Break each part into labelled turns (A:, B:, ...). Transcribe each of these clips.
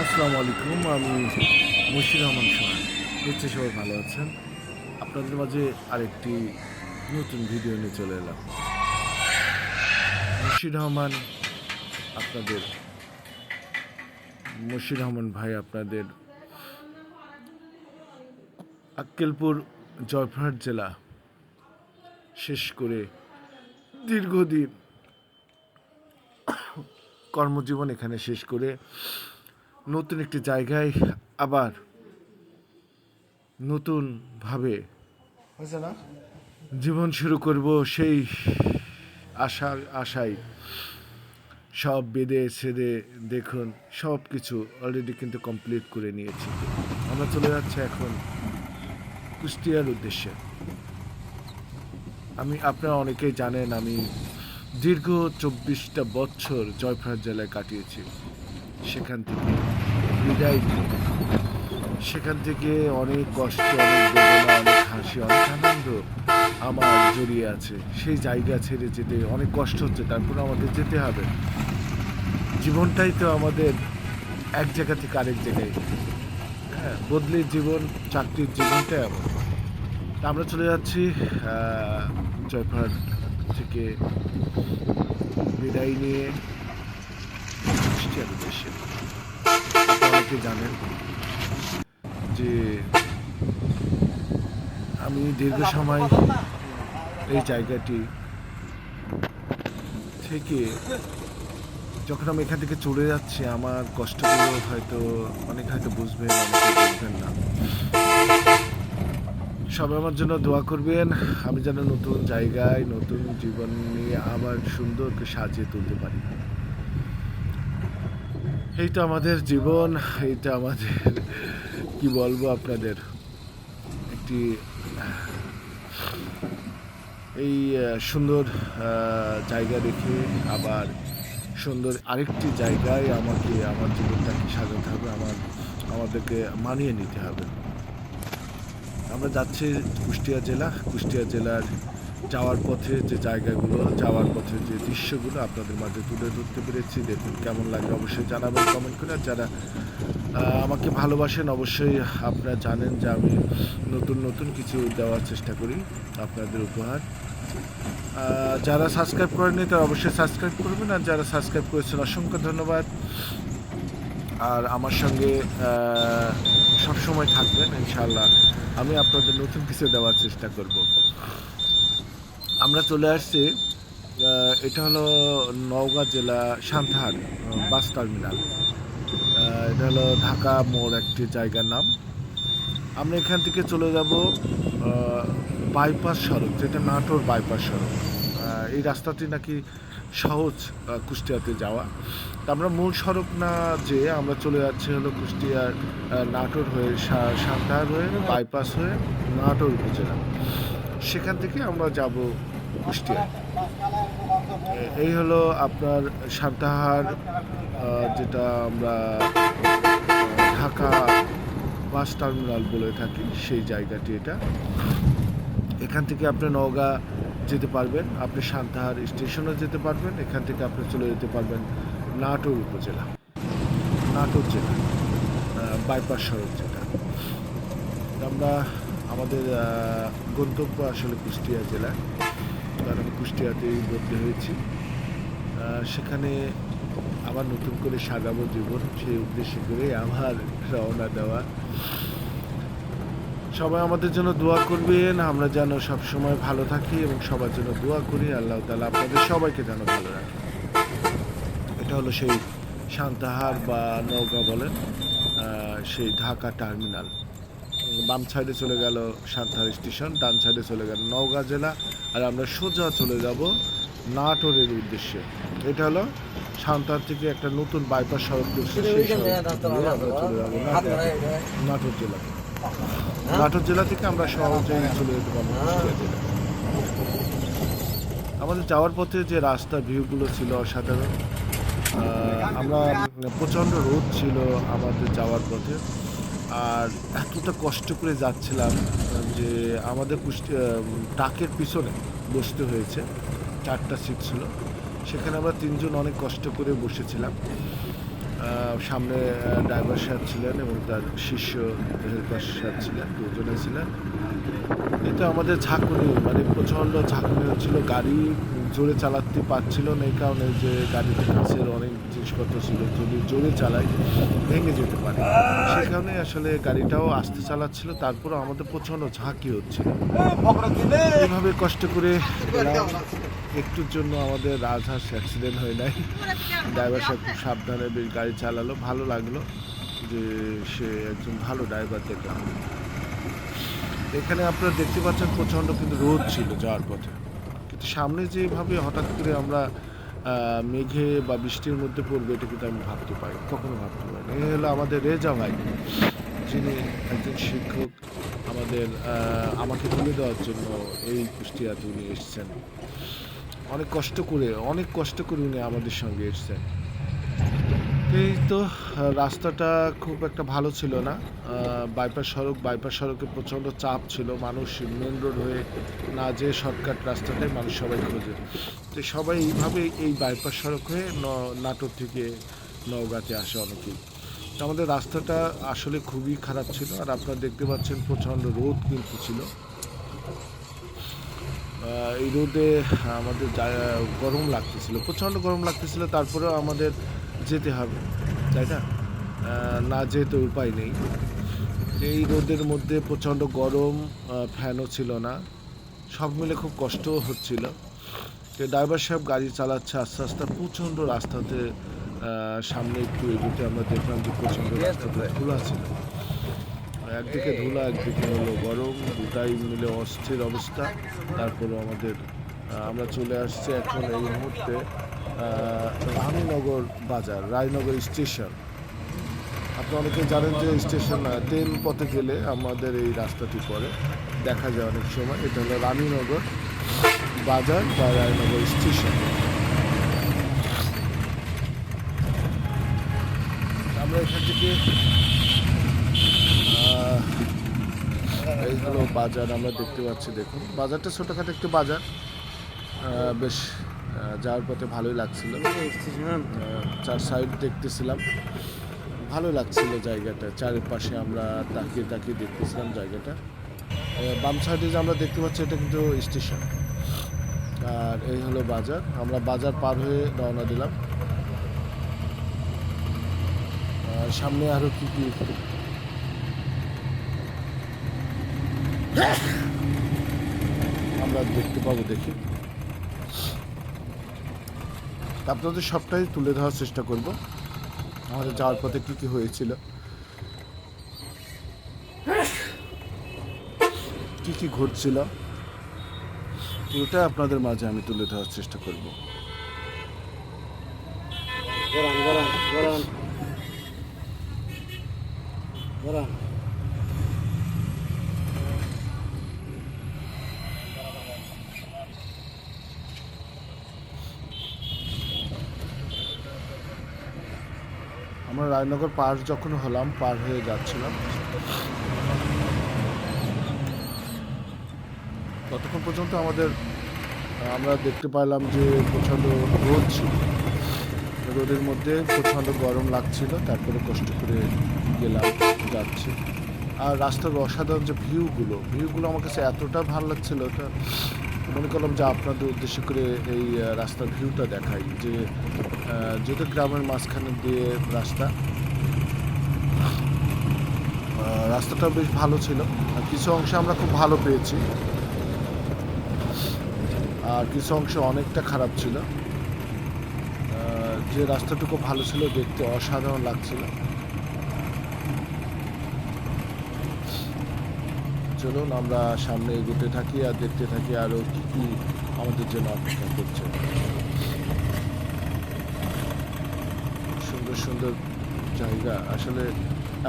A: আসসালামু আলাইকুম, আমি মুশির রহমান সোহান। নিশ্চয়ই সবাই ভালো আছেন? আপনাদের মাঝে আরেকটি নতুন ভিডিও নিয়ে চলে এলাম। মুশির রহমান আপনাদের মুশির রহমান ভাই আপনাদের আক্কেলপুর জয়পুরহাট জেলা শেষ করে দীর্ঘদিন কর্মজীবন এখানে শেষ করে নতুন একটি জায়গায় আবার নতুনভাবে
B: হয়েছে না?
A: জীবন শুরু করব সেই আশা আশায়। সব বেদে ছেদে দেখুন সব কিছু অলরেডি কিন্তু কমপ্লিট করে নিয়েছি। আমরা চলে যাচ্ছি এখন কুষ্টিয়ার উদ্দেশ্যে। আমি আপনারা অনেকেই জানেন আমি দীর্ঘ চব্বিশটা বছর জয়পুরহাট জেলায় কাটিয়েছি। সেখান থেকে বিদায় নিয়ে সেখান থেকে অনেক কষ্ট, অনেক বেদনা, অনেক হাসি, অনেক আনন্দ আমার জড়িয়ে আছে। সেই জায়গা ছেড়ে যেতে অনেক কষ্ট হচ্ছে তারপরে আমাদের যেতে হবে। জীবনটাই তো আমাদের এক জায়গা থেকে আরেক জায়গায়। হ্যাঁ বদলির জীবন, চাকরির জীবনটাই এমন। তা আমরা চলে যাচ্ছি জয়পুরহাট থেকে বিদায় নিয়ে। আপনারা অনেকে জানেন যে আমি দীর্ঘ সময় এই জায়গাটি থেকে যখন আমি এখান থেকে চলে যাচ্ছি, আমার কষ্টগুলো হয়তো অনেক হয়তো বুঝবেন বুঝবেন না। সবাই আমার জন্য দোয়া করবেন। আমি যেন নতুন জায়গায়, নতুন জীবন নিয়ে আবার সুন্দরকে সাজিয়ে তুলতে পারি। এই তো আমাদের জীবন, এইটা আমাদের, কি বলব আপনাদের? একটি, এই সুন্দর জায়গা দেখে আবার সুন্দর আরেকটি জায়গায় আমাকে, আমার জীবনটাকে সাজাতে হবে, আমার, আমাদেরকে মানিয়ে নিতে হবে। আমরা যাচ্ছি কুষ্টিয়া জেলা, কুষ্টিয়া জেলার যাওয়ার পথে যে জায়গাগুলো, যাওয়ার পথে যে দৃশ্যগুলো আপনাদের মাঝে তুলে ধরতে পেরেছি, দেখুন কেমন লাগে অবশ্যই জানাবেন কমেন্ট করে। আর যারা আমাকে ভালোবাসেন, অবশ্যই আপনারা জানেন যে আমি নতুন নতুন কিছু দেওয়ার চেষ্টা করি আপনাদের উপহার। যারা সাবস্ক্রাইব করেননি, তারা অবশ্যই সাবস্ক্রাইব করবেন। আর যারা সাবস্ক্রাইব করেছেন, অসংখ্য ধন্যবাদ। আর আমার সঙ্গে সবসময় থাকবেন, ইনশাআল্লাহ আমি আপনাদের নতুন কিছু দেওয়ার চেষ্টা করব। আমরা চলে আসছি এটা হলো নওগাঁ জেলা সান্তাহার বাস টার্মিনাল। এটা হলো ঢাকা মোড় একটি জায়গার নাম। আমরা এখান থেকে চলে যাব বাইপাস সড়ক, যেটা নাটোর বাইপাস সড়ক। এই রাস্তাটি নাকি সহজ কুষ্টিয়াতে যাওয়া। তা আমরা মূল সড়ক না যে আমরা চলে যাচ্ছি হলো কুষ্টিয়ার নাটোর হয়ে সান্তাহার হয়ে বাইপাস হয়ে নাটোর উপজেলা। সেখান থেকে আমরা যাব কুষ্টিয়া এই হলো আপনার সান্তাহার যেটা আমরা ঢাকা বাস টার্মিনাল বলে থাকি, সেই জায়গাটি এটা। এখান থেকে আপনি নওগাঁ যেতে পারবেন, আপনি সান্তাহার স্টেশনে যেতে পারবেন, এখান থেকে আপনি চলে যেতে পারবেন নাটোর উপজেলা। নাটোর জেলা বাইপাস সড়ক যেটা। আমরা, আমাদের গন্তব্য আসলে কুষ্টিয়া জেলা। কারণ আমি কুষ্টিয়াতেই ভর্তি হয়েছি। সেখানে আবার নতুন করে সাজাবো জীবন, সেই উদ্দেশ্য করে আবার রওনা দেওয়া। সবাই আমাদের জন্য দোয়া করবেন, আমরা যেন সব সময় ভালো থাকি এবং সবার জন্য দোয়া করি। আল্লাহ তালা আপনাদের সবাইকে যেন ভালো রাখে। এটা হলো সেই সান্তাহার বা নৌকা বলেন সেই ঢাকা টার্মিনাল। বাম সাইডে চলে গেল সান্তাহার স্টেশন ডান সাইডে চলে গেল নওগাঁ জেলা আর আমরা সোজা চলে যাব নাটোরের উদ্দেশ্যে। এটা হলো সান্তাহার থেকে একটা নতুন বাইপাস সড়ক করছে সেই সড়ক চলে যাব নাটোর। জেলা। নাটোর জেলা থেকে আমরা সহজেই চলে যেতে পারব। আমাদের যাওয়ার পথে যে রাস্তা ভিউগুলো ছিল অসাধারণ। আহ, আমরা প্রচণ্ড রোদ ছিল আমাদের যাওয়ার পথে। আর এতটা কষ্ট করে যাচ্ছিলাম যে আমাদের ট্রাকের পিছনে বসতে হয়েছে। চারটা সিট ছিল। সেখানে আমরা তিনজন অনেক কষ্ট করে বসেছিলাম। সামনে ড্রাইভার সাহেব ছিলেন এবং তার শিষ্য হেল্পার সাহেব ছিলেন, দুজনে ছিলেন। এটা আমাদের ঝাঁকুনি মানে প্রচণ্ড ঝাঁকুনি হচ্ছিল। গাড়ি জোরে চালাতে পারছিল না এই কারণে যে গাড়িতে কাছের অনেক জিনিসপত্র ছিল, যদি জোরে চালাই ভেঙে যেতে পারে। সেই কারণে আসলে গাড়িটাও আস্তে চালাচ্ছিল তারপরে আমাদের প্রচণ্ড ঝাঁকি হচ্ছিল। এভাবে কষ্ট করে একটুর জন্য আমাদের রাজহাঁস অ্যাক্সিডেন্ট হয়ে নাই। ড্রাইভার সাহেব খুব সাবধানে গাড়ি চালালো, ভালো লাগল যে সে একজন ভালো ড্রাইভার দেখলাম। এখানে আপনারা দেখতে পাচ্ছেন প্রচণ্ড কিন্তু রোদ ছিল যাওয়ার পথে। কিন্তু সামনে যেভাবে হঠাৎ করে আমরা মেঘে বা বৃষ্টির মধ্যে পড়বে, এটা কিন্তু আমি ভাবতে পারি, কখনো ভাবতে পারি এই হলো আমাদের রেজা ভাই যিনি একজন শিক্ষক, আমাদের আমাকে তুলে দেওয়ার জন্য এই কুষ্টিয়াতে উনি এসছেন। অনেক কষ্ট করে, অনেক কষ্ট করে উনি আমাদের সঙ্গে এসছেন। এই তো রাস্তাটা খুব একটা ভালো ছিল না। বাইপাস সড়ক বাইপাস সড়কে প্রচণ্ড চাপ ছিল। মানুষ মেন রোড হয়ে না যে শর্টকাট রাস্তাটাই মানুষ সবাই খোঁজে। তো সবাই এইভাবে এই বাইপাস সড়ক হয়ে নাটোর থেকে নওগাঁতে আসে অনেকেই। তো আমাদের রাস্তাটা আসলে খুবই খারাপ ছিল আর আপনারা দেখতে পাচ্ছেন প্রচণ্ড রোদ কিন্তু ছিল। এই রোদে আমাদের গরম লাগতেছিল, প্রচণ্ড গরম লাগতেছিল। তারপরেও আমাদের যেতে হবে, তাই না? না যেতে উপায় নেই। এই রোদের মধ্যে প্রচণ্ড গরম ফ্যানও ছিল না। সব মিলে খুব কষ্টও হচ্ছিল। তো ড্রাইভার সাহেব গাড়ি চালাচ্ছে, আস্তে আস্তে প্রচণ্ড রাস্তাতে সামনে একটু এগোতে আমরা দেখলাম যে প্রচণ্ড রাস্তাতে ধুলা ছিল। একদিকে ধুলা, একদিকে হলো গরম, দুটাই মিলে অস্থির অবস্থা। তারপরে আমাদের আমরা চলে আসছি এখন এই মুহূর্তে। রানীনগর বাজার রায়নগর স্টেশন। আপনি অনেকে জানেন যে স্টেশন ট্রেন পথে গেলে আমাদের এই রাস্তাটি পরে দেখা যায় অনেক সময়। এটা হলো রানীনগর বাজার বা রায়নগর স্টেশন। আমরা এখান থেকে আহ, এই হলো বাজার। আমরা দেখতে পাচ্ছি দেখুন। বাজারটা ছোটোখাটো একটু বাজার। বেশ যাওয়ার পথে ভালোই লাগছিল। চার সাইড দেখতেছিলাম। ভালো লাগছিল জায়গাটা চারিপাশে আমরা তাকিয়ে তাকিয়ে দেখতেছিলাম জায়গাটা। বাম সাইডে যে আমরা দেখতে পাচ্ছি এটা কিন্তু স্টেশন। আর এই হলো বাজার। আমরা বাজার পার হয়ে রওনা দিলাম। সামনে আরও কি কি? আমরা দেখতে পাবো দেখি। আপনাদের সবটাই তুলে ধরার চেষ্টা করব। আমাদের যাওয়ার পথে কি কি হয়েছিল। কি কি ঘটছিল। পুরোটা আপনাদের মাঝে আমি তুলে ধরার চেষ্টা করব।
B: গরম গরম গরম গরম
A: আমরা রায়নগর পার যখন হলাম, পার হয়ে যাচ্ছিলাম। ততক্ষণ পর্যন্ত আমাদের, আমরা দেখতে পাইলাম যে প্রচণ্ড রোদ ছিল। রোদের মধ্যে প্রচণ্ড গরম লাগছিল, তারপরে কষ্ট করে গেলাম, যাচ্ছি। আর রাস্তার অসাধারণ যে ভিউগুলো ভিউগুলো আমার কাছে এতটা ভালো লাগছিল, ওটা মনে করলাম যে আপনাদের উদ্দেশ্য করে এই রাস্তার ভিউটা দেখাই, যে যেহেতু গ্রামের মাঝখানে দিয়ে রাস্তা রাস্তাটা বেশ ভালো ছিল কিছু অংশে আমরা খুব ভালো পেয়েছি, আর কিছু অংশ অনেকটা খারাপ ছিল যে রাস্তাটুকু ভালো ছিল, দেখতে অসাধারণ লাগছিল। চলুন, আমরা সামনে এগোতে থাকি আর দেখতে থাকি আরও কি কি আমাদের জন্য অপেক্ষা করছে। সুন্দর সুন্দর জায়গা। আসলে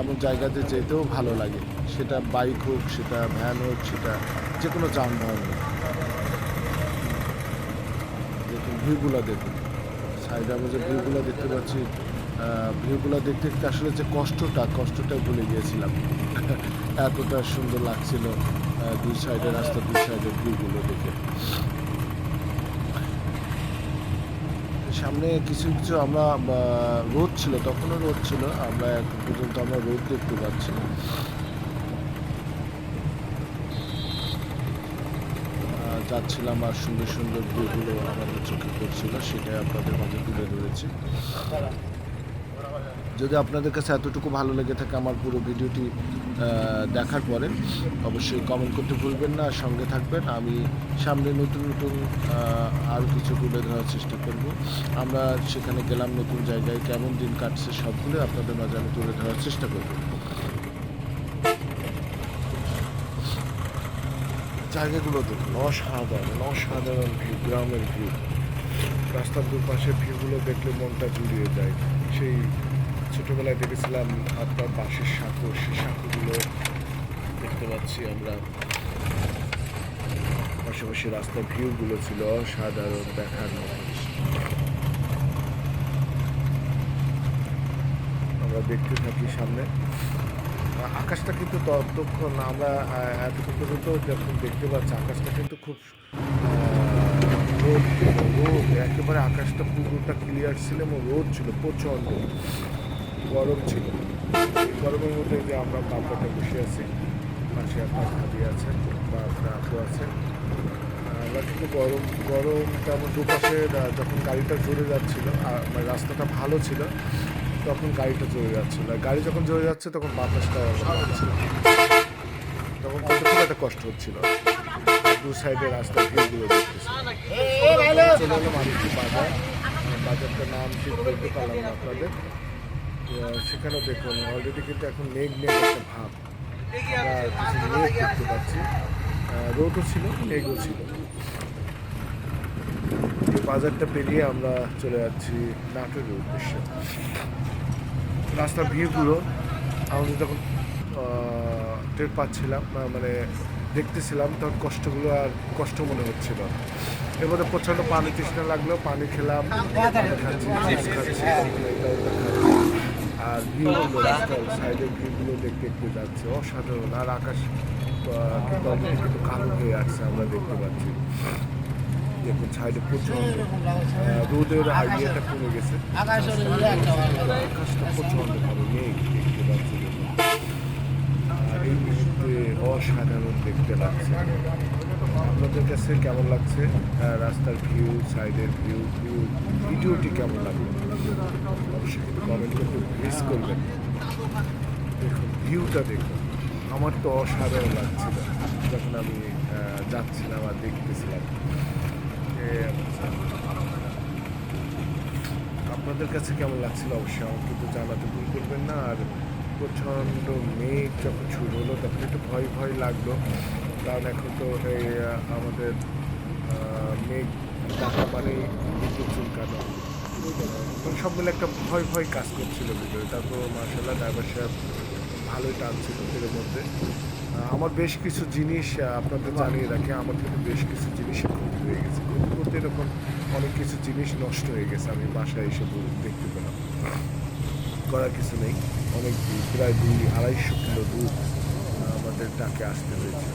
A: এমন জায়গাতে যেতেও ভালো লাগে। সেটা বাইক হোক, সেটা ভ্যান হোক, সেটা যে কোনো যানবাহন হোক। দেখুন ভিউগুলো দেখুন। সাইডে যে ভিউগুলো দেখতে পাচ্ছি। ভিউগুলো দেখতে দেখতে আসলে যে কষ্টটা কষ্টটা ভুলে গিয়েছিলাম। এতটা সুন্দর লাগছিল দুই সাইডে রাস্তা দুই সাইডের ভিউগুলো দেখে। সামনে কিছু কিছু আমরা রোদ ছিল, তখনও রোদ ছিল, আমরা এখন পর্যন্ত আমরা রোদ দেখতে পাচ্ছি যাচ্ছিলাম আর সুন্দর সুন্দর ভিউগুলো আমাদের চোখে পড়ছিল, সেটাই আপনাদের মাঝে তুলে ধরেছি। যদি আপনাদের কাছে এতটুকু ভালো লেগে থাকে আমার পুরো ভিডিওটি দেখার পরে, অবশ্যই কমেন্ট করতে ভুলবেন না। সঙ্গে থাকবেন, আমি সামনে নতুন নতুন আরও কিছু তুলে ধরার চেষ্টা করব। আমরা সেখানে গেলাম নতুন জায়গায়, কেমন দিন কাটছে সবগুলো আপনাদের মাঝে আমি তুলে ধরার চেষ্টা করব। জায়গাগুলো দেখুন, অসাধারণ অসাধারণ ভিউ গ্রামের ভিউ রাস্তার দুপাশে ভিউগুলো দেখলে মনটা জুড়িয়ে যায়, সেই ছোটবেলায় দেখেছিলাম আপনার বাঁশের সাঁকো সেই সাঁকোগুলো দেখতে পাচ্ছি আমরা। পাশাপাশি রাস্তার ভিউগুলো ছিল অসাধারণ দেখার আমরা দেখতে থাকি সামনে। আকাশটা কিন্তু ততক্ষণ আমরা এতক্ষণ পর্যন্ত যখন দেখতে পাচ্ছি, আকাশটা কিন্তু খুব রোদ রোদ, একেবারে আকাশটা পুরোটা ক্লিয়ার ছিল এবং রোদ ছিল প্রচণ্ড। গরম ছিল। গরমের মধ্যে যে আমরা বাপাটা বসে আছি পাশে আপনার ভাবি আছে বা আপনার আপু আছে। আমরা কিন্তু গরম গরম তেমন দুপাশে যখন গাড়িটা জোরে যাচ্ছিল আর মানে রাস্তাটা ভালো ছিল তখন গাড়িটা জোরে যাচ্ছিল। আর গাড়ি যখন জোরে যাচ্ছে তখন বাতাসটা ছিল। তখন কিন্তু খুব একটা কষ্ট হচ্ছিল। দু সাইডে রাস্তার ভিউগুলো দেখতেছি চলে আরেকটি বাজার। বাজারটার নাম ঠিক বলতে পারলাম না আপনাদের। সেখানেও দেখুন অলরেডি কিন্তু এখন মেঘ মেঘ একটা ভাব। মেঘ দেখতে পাচ্ছি। রোদও ছিল মেঘও ছিল। বাজারটা পেরিয়ে আমরা চলে যাচ্ছি নাটোরের উদ্দেশ্যে। রাস্তার ভিউগুলো আমাদের যখন টের পাচ্ছিলাম মানে দেখতেছিলাম, তখন কষ্টগুলো আর কষ্ট মনে হচ্ছিল। এর মধ্যে প্রচণ্ড পানি তৃষ্ণা লাগল, পানি খেলাম খাচ্ছি। আর ভিউগুলো রাস্তার সাইডের ভিউগুলো দেখতে দেখতে যাচ্ছে। অসাধারণ। আর আকাশ কিন্তু কালো হয়ে আসছে আমরা দেখতে পাচ্ছি। দেখুন সাইডে প্রচণ্ড আহ, রোদের আইডিয়াটা কমে গেছে। আকাশটা প্রচণ্ড ভালো মেঘ দেখতে পাচ্ছি আর এই মুহূর্তে অসাধারণ দেখতে লাগছে। আপনাদের কাছে কেমন লাগছে? রাস্তার ভিউ সাইডের ভিউ ভিউ ভিডিওটি কেমন লাগল? অবশ্যই কিন্তু কমেন্ট করতে মিস করবেন দেখুন ভিউটা দেখুন। আমার তো অসাধারণ লাগছিল যখন আমি যাচ্ছিলাম আর দেখতেছিলাম। আপনাদের কাছে কেমন লাগছিল? অবশ্যই আমাকে কিন্তু জানাতে ভুল করবেন না। আর প্রচণ্ড মেঘ যখন শুরু হলো, তখন একটু ভয় ভয় লাগল। কারণ এখন তো এই আমাদের মেঘ, ডাকা মানে বিদ্যুৎ চুলকানো। মানে সব মিলে একটা ভয় ভয় কাজ করছিল ভিতরে। তারপর মার্শাল্লাহ ড্রাইভার সাহেব ভালোই টানছিল এর মধ্যে। আমার বেশ কিছু জিনিস আপনাদের জানিয়ে রাখি, আমার কিন্তু বেশ কিছু জিনিসের ক্ষতি হয়ে গেছে। ক্ষতি করতে এরকম অনেক কিছু জিনিস নষ্ট হয়ে গেছে আমি বাসায় এসে দেখতে পেলাম। করার কিছু নেই। অনেক, প্রায় দুই আড়াইশো কিলো দুধ আমাদের ডাকে আসতে হয়েছে।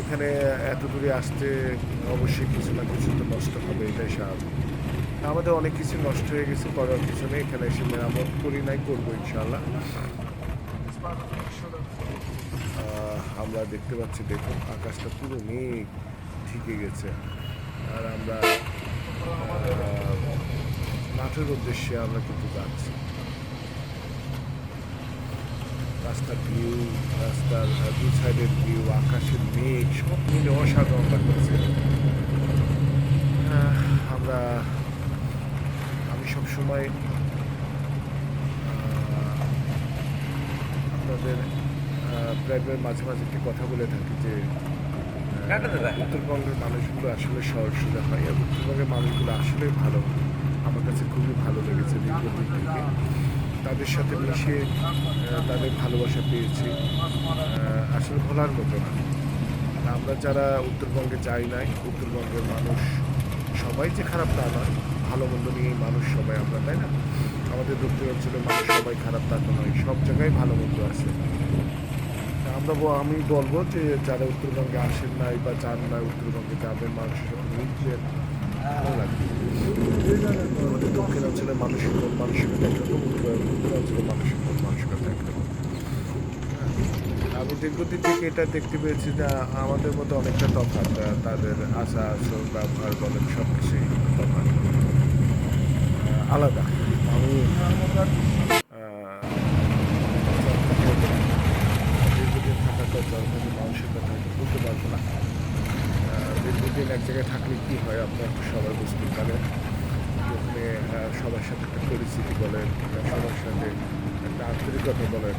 A: এখানে এত দূরে আসতে অবশ্যই কিছু না কিছু তো নষ্ট হবে, এটাই স্বাভাবিক। আমাদের অনেক কিছু নষ্ট হয়ে গেছে, করার কিছু নেই এখানে এসে মেরামত করি নাই, করব ইনশাল্লাহ আমরা দেখতে পাচ্ছি, দেখুন, আকাশটা পুরো মেঘ ঠিকে গেছে। আর আমরা মাঠের উদ্দেশ্যে আমরা কিন্তু যাচ্ছি। রাস্তার ভিউ রাস্তার দু সাইডের ভিউ আকাশের মেঘ সব মিলে অসাধারণ লাগতেছে। আমরা আমি সব সময় আপনাদের প্রায় প্রায় মাঝে মাঝে একটি কথা বলে থাকি যে উত্তরবঙ্গের মানুষগুলো আসলে সহজ সোজা হয় এবং উত্তরবঙ্গের মানুষগুলো আসলে ভালো। আমার কাছে খুবই ভালো লেগেছে দীর্ঘদিন থেকে। তাদের সাথে মিশে আহ, তাদের ভালোবাসা পেয়েছি। আসলে ভোলার মতো না। আমরা যারা উত্তরবঙ্গে যাই নাই উত্তরবঙ্গের মানুষ সবাই যে খারাপ তা নয় ভালো মন্দ নিয়েই মানুষ সবাই আমরা তাই না? আমাদের দক্ষিণ অঞ্চলের মানুষ সবাই খারাপ তা তো নয় সব জায়গায় ভালো মন্দ আছে। আমরা আমি বলব যে যারা উত্তরবঙ্গে আসেন নাই বা যান না উত্তরবঙ্গে যাবেন মানুষের সাথে ভালো লাগবে। আমাদের দক্ষিণাঞ্চলের মানুষের মন মানসিকতা একরকম উত্তর- উত্তরাঞ্চলের মানুষের মন মানসিকতা একরকম আমি দীর্ঘদিন থেকে এটা দেখতে পেয়েছি যে, আমাদের মধ্যে অনেকটা তফাৎ তাদের আশা আচরণ, ব্যবহার, বলেন সব কিছুই তফাৎ আলাদা। আমি দীর্ঘদিন থাকার পর জন্মের মানসিকতা বলতে পারব না। দীর্ঘদিন এক জায়গায় থাকলে কী হয়, আপনার সবাই বুঝতে পারে যেখানে সবার সাথে একটা পরিস্থিতি বলেন সবার সাথে একটা আন্তরিকতা বলেন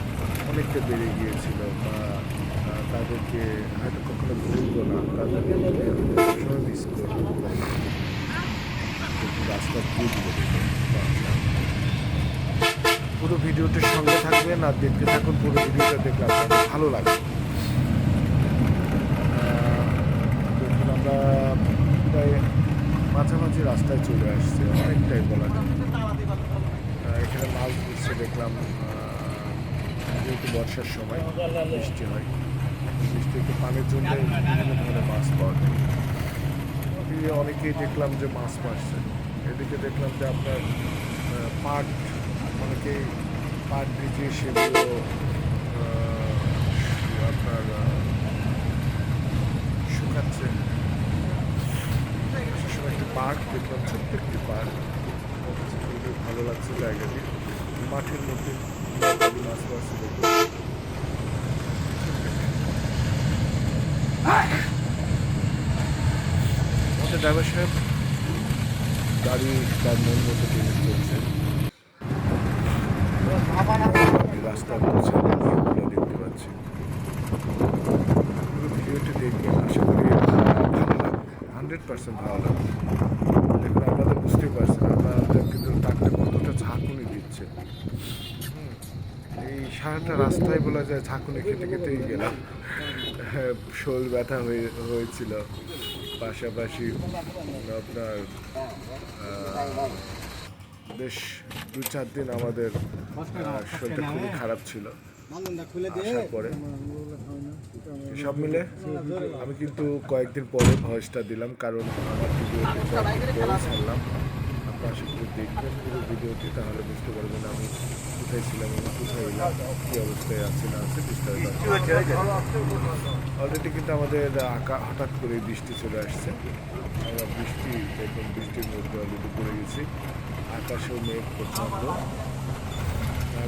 A: অনেকটা বেড়ে গিয়েছিল বা তাদেরকে হয়তো কখনো ভুলবো না তাদেরকে মিস করব। পুরো ভিডিওটির সঙ্গে থাকবেন আর দেখতে থাকুন পুরো ভিডিওটা দেখলে আপনাদের ভালো আহ, দেখুন আমরা প্রায় মাঝামাঝি রাস্তায় চলে আসছে অনেকটাই বলা যায় মাছ দেখলাম যেহেতু বর্ষার সময় বৃষ্টি হয় বৃষ্টিতে পানির জন্য বিভিন্ন ধরনের মাছ পাওয়া যায়। অনেকেই দেখলাম যে মাছ মারছে। এদিকে দেখলাম যে আপনার পাট, অনেকেই পাট ভিজিয়ে সেগুলো আপনার শুকাচ্ছে। একটি পার্ক, দেখলাম ছোট্ট একটি পার্ক। ভালো লাগছে জায়গাটি। মাঠের মধ্যে ড্রাইভার সাহেব গাড়ি তার মন মতো টেনে চলছে দেখতে পাচ্ছি। ভিডিওটি দেখবেন, আশা করি ভালো লাগবে। হান্ড্রেড পার্সেন্ট ভালো লাগবে দেখুন আপনারা বুঝতেই পারছেন আপনারা কিন্তু ট্রাকটা কতটা ঝাঁকুনি দিচ্ছে হুম, এই সারাটা রাস্তায় বলা যায় ঝাঁকুনি খেতে খেতেই গেলাম। শোল ব্যথা হয়ে হয়েছিল। পাশাপাশি আপনার বেশ দু চার দিন আমাদের শরীরটা খুবই খারাপ ছিল। পরে। সব মিলে আমি কিন্তু কয়েকদিন পরে ভয়েসটা দিলাম, কারণ আমার ভিডিওটি ছাড়লাম। আপনি আশা করি দেখবেন পুরো ভিডিওটি, তাহলে বুঝতে পারবেন আমি কী অবস্থায় না অলরেডি কিন্তু আমাদের আঁকা হঠাৎ করে বৃষ্টি চলে আসছে। আমরা বৃষ্টি দেখুন বৃষ্টির মধ্যে অলরেডি পড়ে গেছি। আকাশেও মেঘ প্রচণ্ড।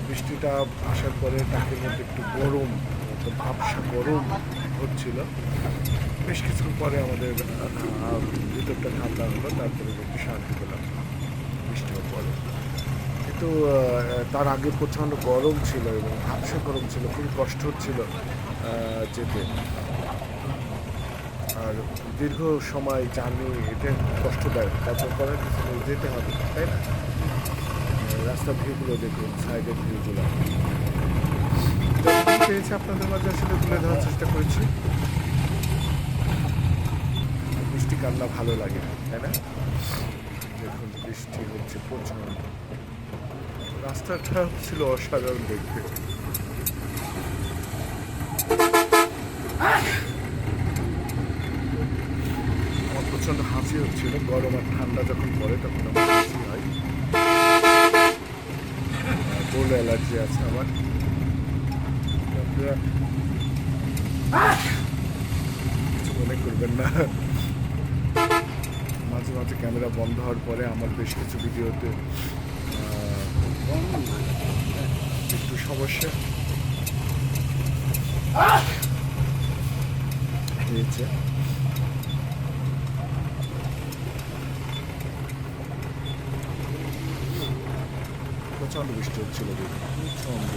A: বৃষ্টিটা আসার পরে টাকের মধ্যে একটু গরম ভাবসা গরম হচ্ছিল। বেশ কিছুক্ষণ পরে আমাদের ভিতরটা ঠান্ডা হলো, তারপরে একটু শান্তি পেলাম বৃষ্টি হওয়ার পরে। কিন্তু তার আগে প্রচণ্ড গরম ছিল এবং ভাবসা গরম ছিল, খুবই কষ্ট হচ্ছিল যেতে। আর দীর্ঘ সময় জার্নি এটা কষ্টদায়ক, তারপর করার কিছু যেতে হবে, তাই না? রাস্তার ভিউগুলো দেখুন সাইডের ভিউগুলো। পেয়েছি আপনাদের মাঝে আসলে তুলে ধরার চেষ্টা করেছি। বৃষ্টি কান্না ভালো লাগে, তাই না? দেখুন, বৃষ্টি হচ্ছে প্রচণ্ড রাস্তাটা ছিল অসাধারণ দেখতে। আমার প্রচণ্ড হাসি হচ্ছিল, গরম আর ঠান্ডা যখন পড়ে তখন আমার হাসি হয়। কোল্ড অ্যালার্জি আছে আমার। আপনারা কিছু মনে করবেন না। মাঝে মাঝে ক্যামেরা বন্ধ হওয়ার পরে আমার বেশ কিছু ভিডিওতে একটু সমস্যা। হয়েছে। প্রচণ্ড বৃষ্টি হচ্ছিল প্রচণ্ড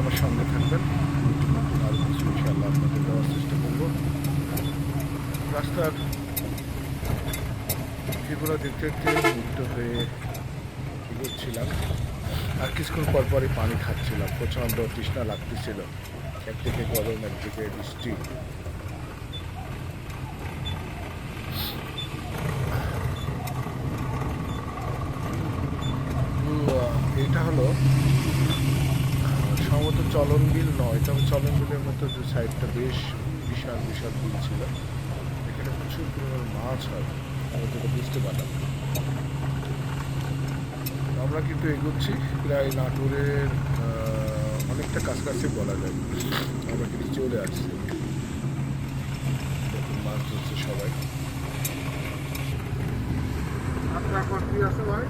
A: আমার সঙ্গে থাকবেন আর কিছু ইনশাল্লাহ আপনাদের দেওয়ার চেষ্টা করব রাস্তার যেগুলো দেখতে দেখতে মুগ্ধ হয়ে এগোচ্ছিলাম আর কিছুক্ষণ পর পরই পানি খাচ্ছিলাম। প্রচণ্ড তৃষ্ণা লাগতেছিল। একদিকে গরম, একদিকে বৃষ্টি। এটা হলো, সম্ভবত চলন বিল নয়, তবে চলন বিলের মতো যে সাইডটা বেশ বিশাল বিশাল বিল ছিল। প্রচুর পরিমাণ মাছ হয়, আমি যেটা বুঝতে পারলাম আমরা কিন্তু এগোচ্ছি, প্রায় নাটোরের অনেকটা কাছাকাছি বলা যায়। আমরা কিন্তু চলে আসছি। মাছ ধরছে সবাই। আপনার কি আছে ভাই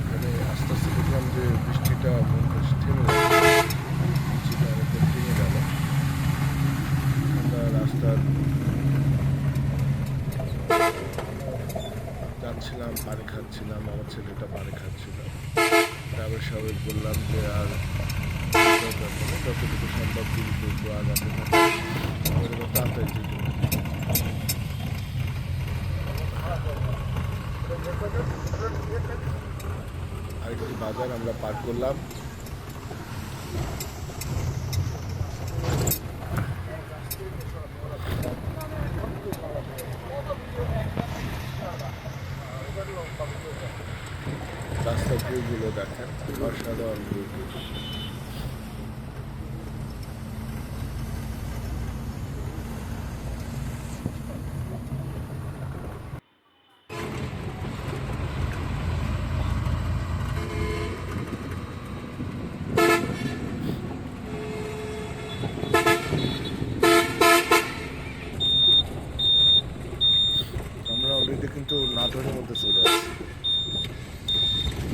A: এখানে আস্তে আস্তে দেখলাম যে বৃষ্টিটা মন করছে থেমে যাচ্ছে বৃষ্টিটা অনেকটা থেমে গেল আমরা রাস্তার যাচ্ছিলাম পানি খাচ্ছিলাম আমার ছেলেটা পানি খাচ্ছিল। তারপরে সবাই বললাম যে আর যতটুকু সম্ভব দিন করব, আগাতে তাড়াতাড়ি আরেকটি বাজার আমরা পার করলাম রাস্তার ভিউগুলো দেখেন অসাধারণ। ভিউ আমরা অলরেডি কিন্তু নাটোরের মধ্যে চলে আসছি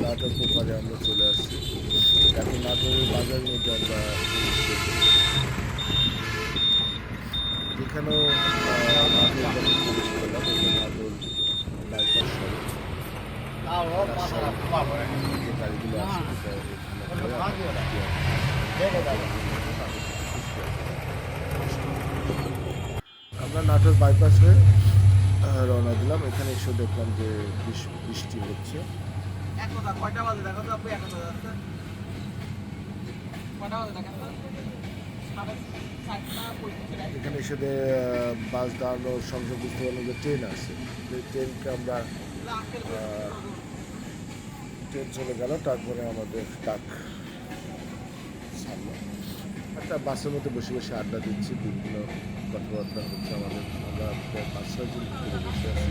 A: নাটোর কোপারে আমরা চলে আসছি এখন নাটোরের বাজারের মধ্যে আমরা প্রবেশ করছি। যেখানেও আহ, নাটোর যখন প্রবেশ করলাম ওখানে নাটোর বাইপাস সড়ক যে গাড়িগুলো আসে সেটা এখানে ধরে আমরা আমরা নাটোর বাইপাস হয়ে রওনা দিলাম। এখানে এসে দেখলাম যে বৃষ্টি হচ্ছে। এখানে এসে বাস দাঁড়ানোর সংযোগ বুঝতে পারলাম যে ট্রেন আছে। ট্রেনকে আমরা ট্রেন চলে গেল তারপরে আমাদের ডাক। একটা বাসের মধ্যে বসে বসে আড্ডা দিচ্ছি বিভিন্ন কথাবার্তা হচ্ছে আমাদের। আমরা প্রায় পাঁচ ছয় জন ভিতরে বসে আছি।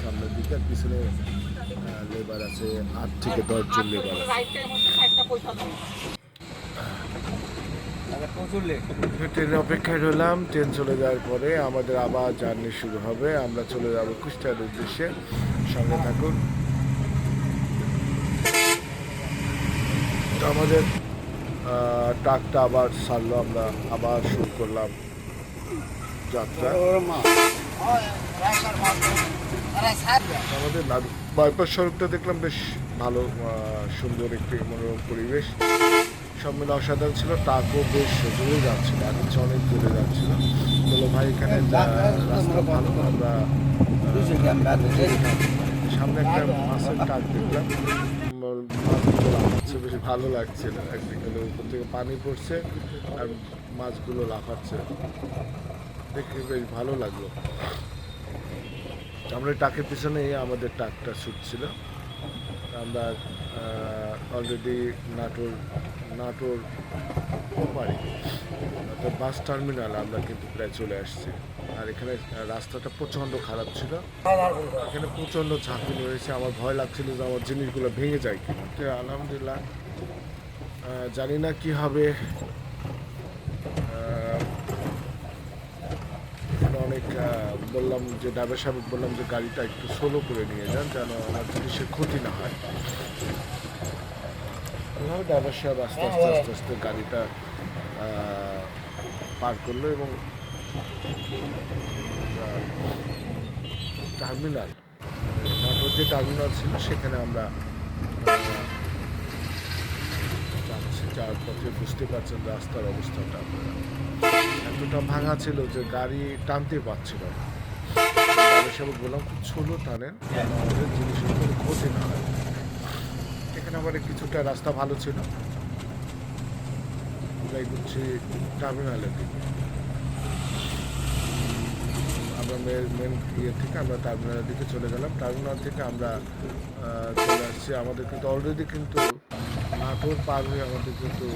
A: সামনের দিকে আর পিছনে লেবার আছে আট থেকে দশজন লেবার ট্রেনের অপেক্ষায় রইলাম ট্রেন চলে যাওয়ার পরে আমাদের আবার জার্নি শুরু হবে। আমরা চলে যাব কুষ্টিয়ার উদ্দেশ্যে। সঙ্গে থাকুন। তো আমাদের ট্রাকটা আবার ছাড়লো, আমরা আবার শুরু করলাম যাত্রা। আমাদের বাইপাস সড়কটা দেখলাম বেশ ভালো সুন্দর একটি মনোরম পরিবেশ। সব মিলে অসাধারণ ছিল, ট্রাকও বেশ দূরে যাচ্ছিল আগে অনেক দূরে যাচ্ছিল। বলো ভাই, এখানে রাস্তা ভালো, আমরা সামনে একটা মাছের ট্রাক দেখলাম উম, মাছগুলো লাফাচ্ছে বেশ ভালো লাগছিল একদিকে উপর থেকে পানি পড়ছে আর মাছগুলো লাফাচ্ছে। দেখে বেশ ভালো লাগল। আমরা টাকের পিছনে আমাদের টাকটা ছুটছিল আমরা অলরেডি নাটোর নাটোর ওপারে, অর্থাৎ বাস টার্মিনাল আমরা কিন্তু প্রায় চলে আসছি। আর এখানে রাস্তাটা প্রচণ্ড খারাপ ছিল। এখানে প্রচণ্ড ঝাঁকুনি রয়েছে আমার ভয় লাগছিল যে আমার জিনিসগুলো ভেঙে যায় কিন্তু আলহামদুলিল্লাহ জানি না কি হবে। অনেক বললাম যে ড্রাইভার সাহেব বললাম যে গাড়িটা একটু স্লো করে নিয়ে যান যেন আমার জিনিসের ক্ষতি না হয়। ড্রাইভার সাহেব আস্তে আস্তে আস্তে আস্তে গাড়িটা পার করল এবং টার্মিনাল নাটোর যে টার্মিনাল ছিল সেখানে আমরা যাওয়ার বুঝতে পারছেন রাস্তার অবস্থাটা আপনারা। এতটা ভাঙা ছিল যে গাড়ি টানতে পারছিল না। বললাম, খুব ছোলো টানেন, আমাদের জিনিসের ক্ষতি না হয়। এখানে আবার কিছুটা রাস্তা ভালো ছিল। আমরা এগুচ্ছি টার্মিনালের দিকে। আমরা মেন ইয়ে থেকে আমরা টার্মিনালের দিকে চলে গেলাম। টার্মিনাল থেকে আমরা চলে আসছি। আমাদের কিন্তু অলরেডি কিন্তু নাটোর পার হয়ে আমাদের কিন্তু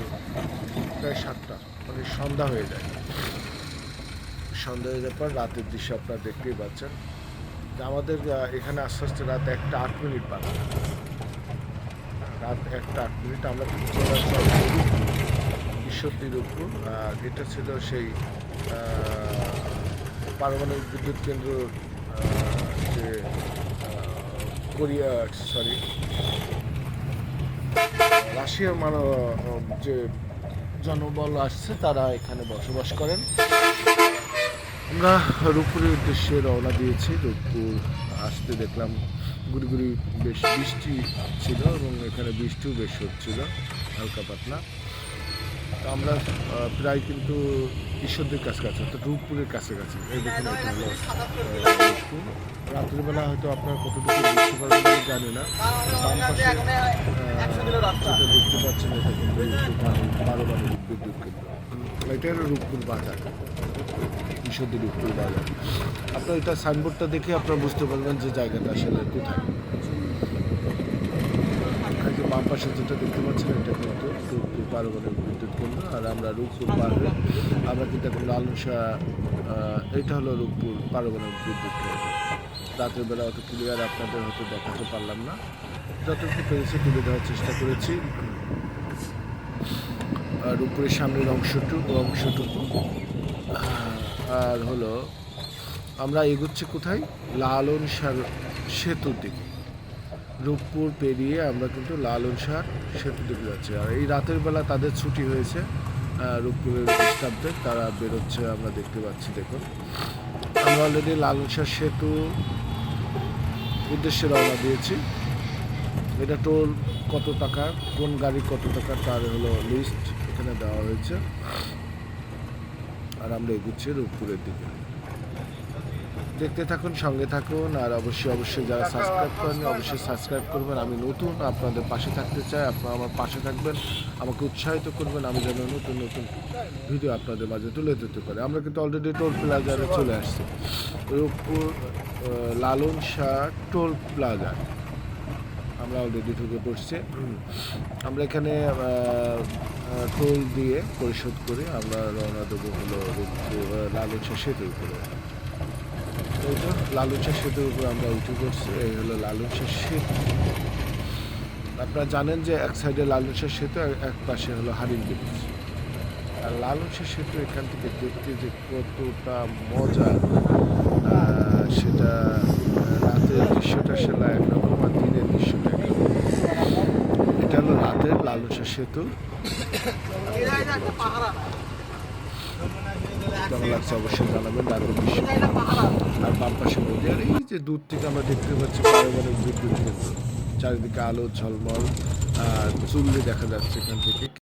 A: প্রায় সাতটা। মানে সন্ধ্যা হয়ে যায়। সন্ধ্যা হয়ে যাওয়ার পর রাতের দৃশ্য আপনারা দেখতেই পাচ্ছেন। আমাদের এখানে আস্তে আস্তে রাত একটা আট মিনিট বাজে রাত একটা আট মিনিট। আমরা কিন্তু উপর আর এটা ছিল সেই পারমাণবিক বিদ্যুৎ কেন্দ্র যে কোরিয়া, সরি রাশিয়ার মানো, যে জনবল আসছে, তারা এখানে বসবাস করেন। আমরা রূপপুরের উদ্দেশ্যে রওনা দিয়েছি। রূপপুর আসতে দেখলাম গুড়ি গুড়ি বেশ বৃষ্টি ছিল এবং এখানে বৃষ্টিও বেশ হচ্ছিল, হালকা পাতলা। তো আমরা প্রায় কিন্তু ঈশ্বরদের কাছাকাছি, অর্থাৎ রূপপুরের কাছাকাছি। এই দেখুন রাত্রিবেলা হয়তো আপনারা কতটুকু বুঝতে পারবেন জানি না। যেটা দেখতে পাচ্ছেন, এটা কিন্তু রূপপুর পারমাণবিক বিদ্যুৎ কেন্দ্র এটা হলো রূপপুর বাজার, ঈশ্বরদী রূপপুর বাজার। আপনার এটা সাইনবোর্ডটা দেখে আপনারা বুঝতে পারবেন যে জায়গাটা আসলে কোথায়। পাশে যেটা দেখতে পাচ্ছেন, এটা কিন্তু রূপপুর পারমাণবিক বিদ্যুৎ কেন্দ্র, আর আমরা রূপপুর পার আমরা কিন্তু এখন লালনশা এটা হলো রূপপুর পারমাণবিক বিদ্যুৎ কেন্দ্র। রাতের বেলা অত ক্লিয়ার আপনাদের হয়তো দেখাতে পারলাম না। যতটুকু পেরেছি তুলে দেওয়ার চেষ্টা করেছি। আর উপরের সামনের অংশটুকু অংশটুকু। আর হলো, আমরা এগোচ্ছি কোথায়? লালন সার সেতুর দিকে। রূপপুর পেরিয়ে আমরা কিন্তু লালন সার সেতু দিকে যাচ্ছি। আর এই রাতের বেলা তাদের ছুটি হয়েছে রূপপুরের স্টাফদের। তারা বেরোচ্ছে, আমরা দেখতে পাচ্ছি, দেখুন। আমরা অলরেডি লালন সার সেতু উদ্দেশ্যে রওনা দিয়েছি। এটা টোল কত টাকা, কোন গাড়ি কত টাকা, তার হলো লিস্ট এখানে দেওয়া হয়েছে। আর আমরা এগুচ্ছি রূপপুরের দিকে। দেখতে থাকুন সঙ্গে থাকুন আর অবশ্যই অবশ্যই যারা সাবস্ক্রাইব করেন অবশ্যই সাবস্ক্রাইব করবেন। আমি নতুন আপনাদের পাশে থাকতে চাই আপনারা আমার পাশে থাকবেন আমাকে উৎসাহিত করবেন আমি যেন নতুন নতুন ভিডিও আপনাদের মাঝে তুলে দিতে পারি। আমরা কিন্তু অলরেডি টোল প্লাজারে চলে আসছি। রূপপুর লালন শাহ টোল প্লাজা আমরা অলরেডি ঢুকে পড়ছি। আমরা এখানে টোল দিয়ে পরিশোধ করে। আমরা রওনা দেবো হলো আহ, লালনশা সেতুর উপরে। এই তো লালনশা সেতুর উপরে আমরা উঠে পড়ছি এই হলো লালনশা সেতু আপনারা জানেন যে এক সাইডে লালনশা সেতু এক পাশে হলো হারিন ব্রিজ। আর লালনশা সেতু এখান থেকে দেখতে যে কতটা মজা সেটা রাতের দৃশ্যটা সেটা একরকম আর দিনের দৃশ্যটা একরকম এটা হলো রাতের লালসা সেতু। কেমন লাগছে অবশ্যই জানাবেন, রাতের আর বাম পাশে নদী আর এই যে দূর থেকে আমরা দেখতে পাচ্ছি চারিদিকে আলো ঝলমল, আর চুল্লি দেখা যাচ্ছে এখান থেকে।